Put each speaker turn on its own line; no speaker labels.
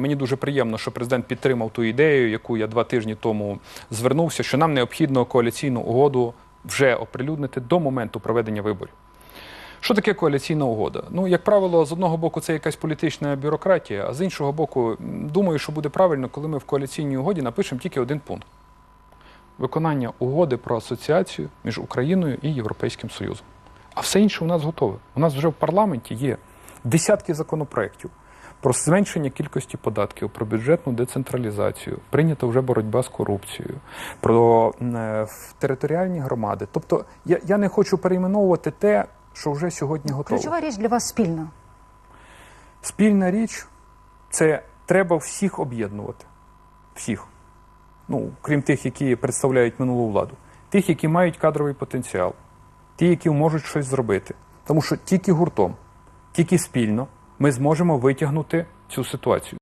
Мені дуже приємно, що президент підтримав ту ідею, яку я два тижні тому звернувся, що нам необхідно коаліційну угоду вже оприлюднити до моменту проведення виборів. Що таке коаліційна угода? Ну, як правило, з одного боку, це якась політична бюрократія, а з іншого боку, думаю, що буде правильно, коли ми в коаліційній угоді напишемо тільки один пункт: виконання угоди про асоціацію між Україною і Європейським Союзом. А все інше у нас готове. У нас вже в парламенті є десятки законопроєктів про зменшення кількості податків, про бюджетну децентралізацію, прийнята вже боротьба з корупцією, про е, територіальні громади. Тобто я, я не хочу перейменовувати те, що вже сьогодні готово.
Ключова річ для вас спільна.
Спільна річ це треба всіх об'єднувати. Всіх. Ну, крім тих, які представляють минулу владу. Тих, які мають кадровий потенціал, ті, які можуть щось зробити. Тому що тільки гуртом, тільки спільно ми зможемо витягнути цю ситуацію.